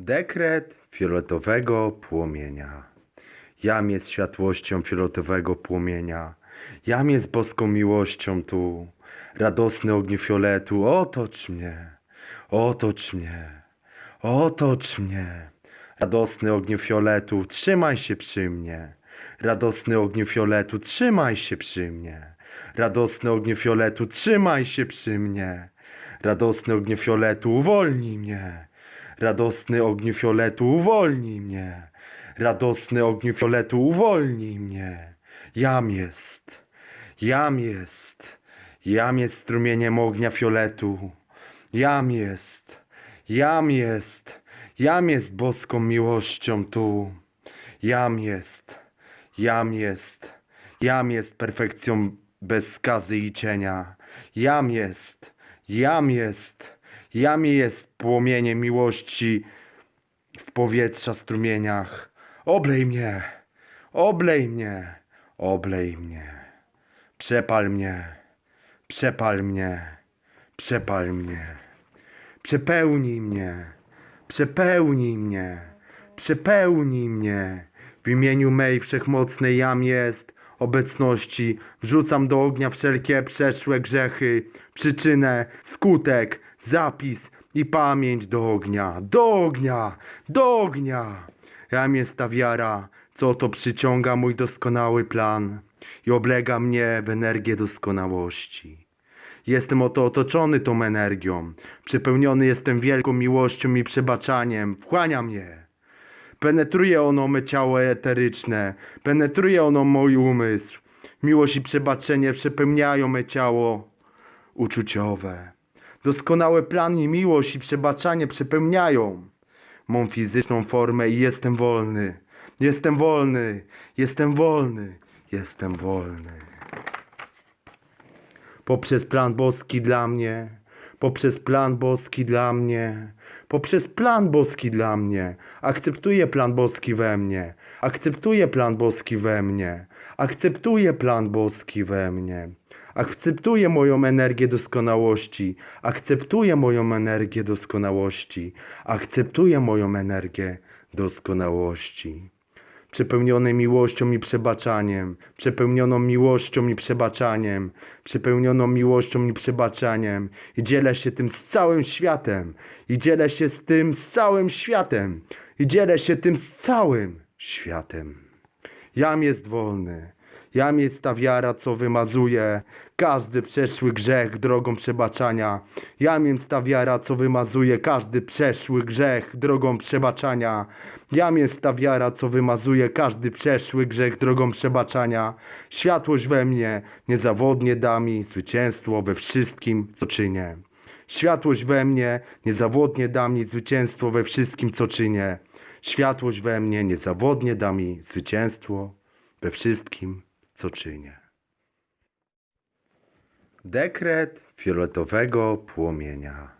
Dekret fioletowego płomienia. Jam jest światłością fioletowego płomienia. Jam jest boską miłością tu. Radosny ogniu fioletu, otocz mnie, otocz mnie, otocz mnie. Radosny ogniu fioletu, trzymaj się przy mnie. Radosny ogniu fioletu, trzymaj się przy mnie. Radosny ogniu fioletu, trzymaj się przy mnie. Radosny ogniu fioletu, uwolnij mnie. Radosny ogniu fioletu, uwolnij mnie. Radosny ogniu fioletu, uwolnij mnie. Jam jest, jam jest, jam jest strumieniem ognia fioletu. Jam jest, jam jest, jam jest boską miłością tu. Jam jest, jam jest, jam jest perfekcją bez skazy i cienia. Jam jest, jam jest, jam jest płomieniem miłości w powietrza strumieniach. Oblej mnie, oblej mnie, oblej mnie. Przepal mnie, przepal mnie, przepal mnie. Przepełnij mnie, przepełnij mnie, przepełnij mnie. W imieniu mej wszechmocnej jam jest obecności. Wrzucam do ognia wszelkie przeszłe grzechy, przyczynę, skutek, zapis i pamięć do ognia, do ognia, do ognia. Jam jest ta wiara, co to przyciąga mój doskonały plan i oblega mnie w energię doskonałości. Jestem oto otoczony tą energią. Przepełniony jestem wielką miłością i przebaczaniem. Wchłania mnie. Penetruje ono me ciało eteryczne. Penetruje ono mój umysł. Miłość i przebaczenie przepełniają me ciało uczuciowe. Doskonały plan i miłość i przebaczanie przepełniają mą fizyczną formę i jestem wolny. Jestem wolny. Jestem wolny. Jestem wolny poprzez plan boski dla mnie, poprzez plan boski dla mnie, poprzez plan boski dla mnie. Akceptuję plan boski we mnie, akceptuję plan boski we mnie, akceptuję plan boski we mnie. Akceptuję moją energię doskonałości, akceptuję moją energię doskonałości, akceptuję moją energię doskonałości przepełnione miłością i przebaczaniem, przepełnioną miłością i przebaczaniem, przepełnioną miłością i przebaczaniem. I dzielę się tym z całym światem, i dzielę się z tym z całym światem, i dzielę się tym z całym światem. Jam jest wolny. Jam jest ta wiara, co wymazuje każdy przeszły grzech drogą przebaczania. Jam jest ta wiara, co wymazuje każdy przeszły grzech drogą przebaczania. Jam jest ta wiara, co wymazuje każdy przeszły grzech drogą przebaczania. Światłość we mnie niezawodnie da mi zwycięstwo we wszystkim, co czynię. Światłość we mnie niezawodnie da mi zwycięstwo we wszystkim, co czynię. Światłość we mnie niezawodnie da mi zwycięstwo we wszystkim, co czynię. Dekret fioletowego płomienia.